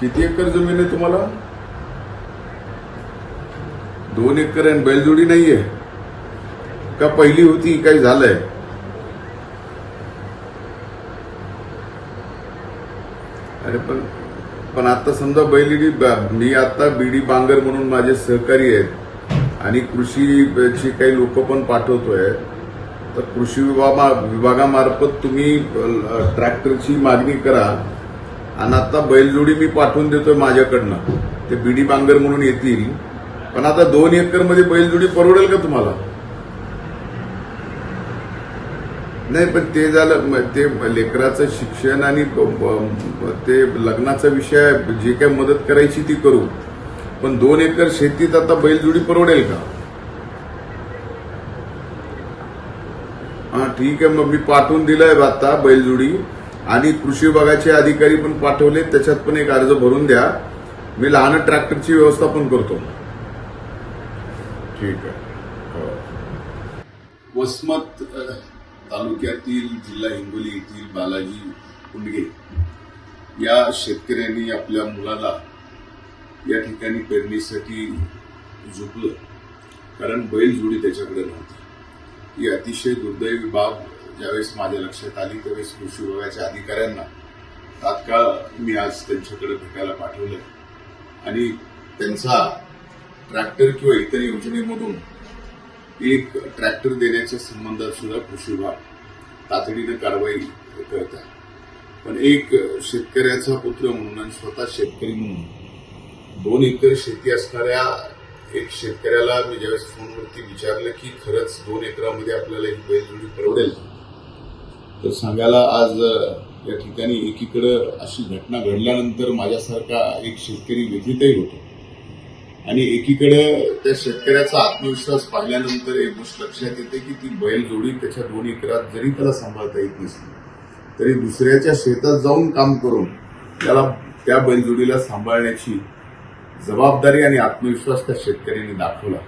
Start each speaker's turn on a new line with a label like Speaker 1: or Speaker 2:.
Speaker 1: किती एकर जमीन आहे तुम्हाला? दोन एकर आहे आणि बैलजोडी नाहीये. का पहिली होती काही झालंय? अरे पण पण आता समजा बैलडी मी आता बीडी बांगर म्हणून माझे सहकारी आहेत. आणि कृषीची काही लोक पण पाठवतोय. तर कृषी विभागा विभागामार्फत तुम्ही ट्रॅक्टरची मागणी करा. आणि आता बैलजोडी मी पाठवून देतोय माझ्याकडनं. ते बीडी बांगर म्हणून येतील. पण आता दोन एकरमध्ये बैलजोडी परवडेल का तुम्हाला? नाही पण ते झालं ते लेकराचं शिक्षण आणि ते लग्नाचा विषय जे काय मदत करायची ती करू. पण दोन एकर शेतीत आता बैलजोडी परवडेल का? हा ठीक आहे मग मी पाठवून दिलंय आता बैलजोडी. आणि कृषी विभागाचे अधिकारी पण पाठवले. त्याच्यात पण एक अर्ज भरून द्या. मी लहान ट्रॅक्टरची व्यवस्था पण करतो. ठीक आहे. हो. वसमत तालुक्यातील जिल्हा हिंगोली येथील बालाजी कुंडगे या शेतकऱ्यांनी आपल्या मुलाला या ठिकाणी पेरणीसाठी झोपलं. कारण बैलजोडी त्याच्याकडे नव्हती. ही अतिशय दुर्दैवी बाब ज्यावेळेस माझ्या लक्षात आली त्यावेळेस कृषी विभागाच्या अधिकाऱ्यांना तात्काळ मी आज त्यांच्याकडे भेटायला पाठवलं आणि त्यांचा ट्रॅक्टर किंवा इतर योजनेमधून एक ट्रॅक्टर देण्याच्या संबंधात सुद्धा कृषी विभाग तातडीनं कारवाई करत आहे. पण एक शेतकऱ्याचा पुत्र म्हणून आणि स्वतः शेतकरी म्हणून दोन एकर शेती असणाऱ्या एक शेतकऱ्याला मी ज्यावेळेस फोनवरती विचारलं की खरंच दोन एकरामध्ये आपल्याला ही बैलजोडी परवडेल? तर सांगायला आज या ठिकाणी एकीकडं अशी घटना घडल्यानंतर माझ्यासारखा एक शेतकरी व्यथितही होतो. आणि एकीकडं त्या शेतकऱ्याचा आत्मविश्वास पाहिल्यानंतर एक गोष्ट लक्षात येते की ती बैलजोडी त्याच्या दोन एकरात जरी त्याला सांभाळता येत नसली तरी दुसऱ्याच्या शेतात जाऊन काम करून त्याला त्या बैलजोडीला सांभाळण्याची जबाबदारी आणि आत्मविश्वास त्या शेतकऱ्यांनी दाखवला.